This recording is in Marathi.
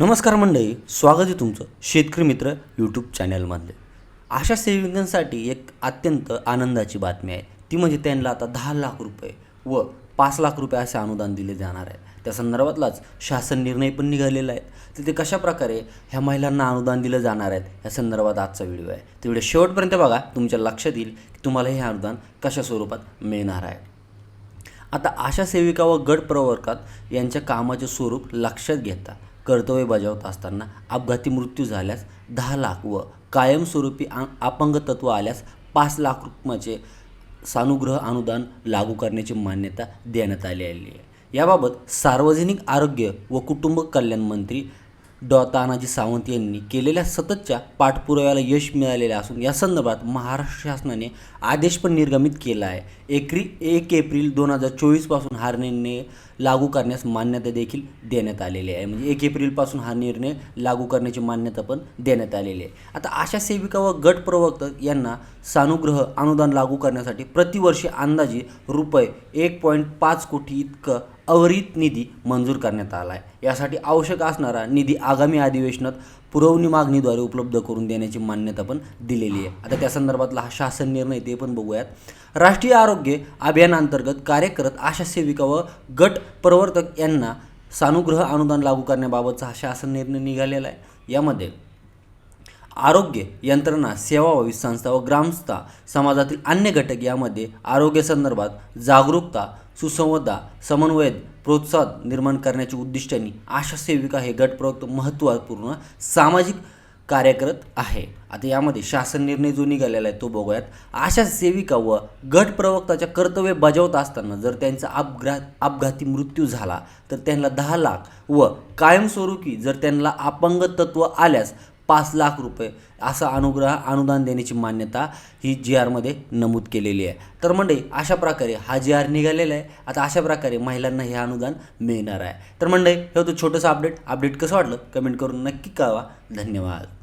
नमस्कार मंडळी स्वागत आहे तुमचं शेतकरी मित्र यूट्यूब चॅनलमधले. अशा सेविकांसाठी एक अत्यंत आनंदाची बातमी आहे. ती म्हणजे त्यांना आता दहा लाख रुपये व पाच लाख रुपये असे अनुदान दिले जाणार आहे. त्या संदर्भातलाच शासन निर्णय पण निघालेला आहे. तर ते कशा प्रकारे ह्या महिलांना अनुदान दिलं जाणार आहेत या संदर्भात आजचा व्हिडिओ आहे. ते व्हिडिओ शेवटपर्यंत बघा तुमच्या लक्षात येईल की तुम्हाला हे अनुदान कशा स्वरूपात मिळणार आहे. आता आशा सेविका व गट प्रवर्गात यांच्या कामाचे स्वरूप लक्षात घेता. कर्तव्य बजावत असताना अपघाती मृत्यू झाल्यास दहा लाख व कायमस्वरूपी आ अपंगतत्व आल्यास पाच लाख रुपयाचे सानुग्रह अनुदान लागू करण्याची मान्यता देण्यात आलेली आहे. याबाबत सार्वजनिक आरोग्य व कुटुंब कल्याण मंत्री डॉ. तानाजी सावंत यांनी केलेल्या सततच्या पाठपुराव्याला यश मिळालेले असून या संदर्भात महाराष्ट्र शासनाने आदेश पण निर्गमित केला आहे. एकरी एक एप्रिल दोन हजार चोवीसपासून हा निर्णय लागू करण्यास मान्यता देखील देण्यात आलेली आहे. म्हणजे एक एप्रिलपासून हा निर्णय लागू करण्याची मान्यता पण देण्यात आलेली आहे. आता आशा सेविका व गट प्रवर्तक यांना सानुग्रह अनुदान लागू करण्यासाठी प्रतिवर्षी अंदाजे रुपये एक पॉईंट पाच कोटी इतकं अवरित निधी मंजूर करण्यात आला आहे. यासाठी आवश्यक असणारा निधी आगामी अधिवेशनात पुरवणी मागणीद्वारे उपलब्ध करून देण्याची मान्यता पण दिलेली आहे. आता त्या संदर्भातला हा शासन निर्णय ते पण बघूयात. राष्ट्रीय आरोग्य अभियानांतर्गत कार्य करत आशा सेविका व गट प्रवर्तक यांना सानुग्रह अनुदान लागू करण्याबाबतचा हा शासन निर्णय निघालेला आहे. यामध्ये आरोग्य यंत्रणा सेवाभावी संस्था व ग्रामस्था समाजातील अन्य घटक यामध्ये आरोग्यासंदर्भात जागरूकता सुसंवादा समन्वय प्रोत्साहन निर्माण करण्याच्या उद्दिष्टाने आशा सेविका हे गटप्रवक्त महत्त्वपूर्ण सामाजिक कार्य करत आहे. आता यामध्ये शासन निर्णय जो निघालेला आहे तो बघूयात. आशा सेविका व गट प्रवक्ताच्या कर्तव्य बजावत असताना जर त्यांचा अपघात अपघाती मृत्यू झाला तर त्यांना दहा लाख व कायमस्वरूपी जर त्यांना अपंग तत्व आल्यास पाच लाख रुपये असा अनुग्रह अनुदान देण्याची मान्यता ही जी आरमध्ये नमूद केलेली आहे. तर मंडळी अशा प्रकारे हा जी आर निघालेला आहे. आता अशा प्रकारे महिलांना हे अनुदान मिळणार आहे. तर मंडळी हे होतं छोटंसं अपडेट अपडेट कसं वाटलं? कमेंट करून नक्की कळवा. धन्यवाद.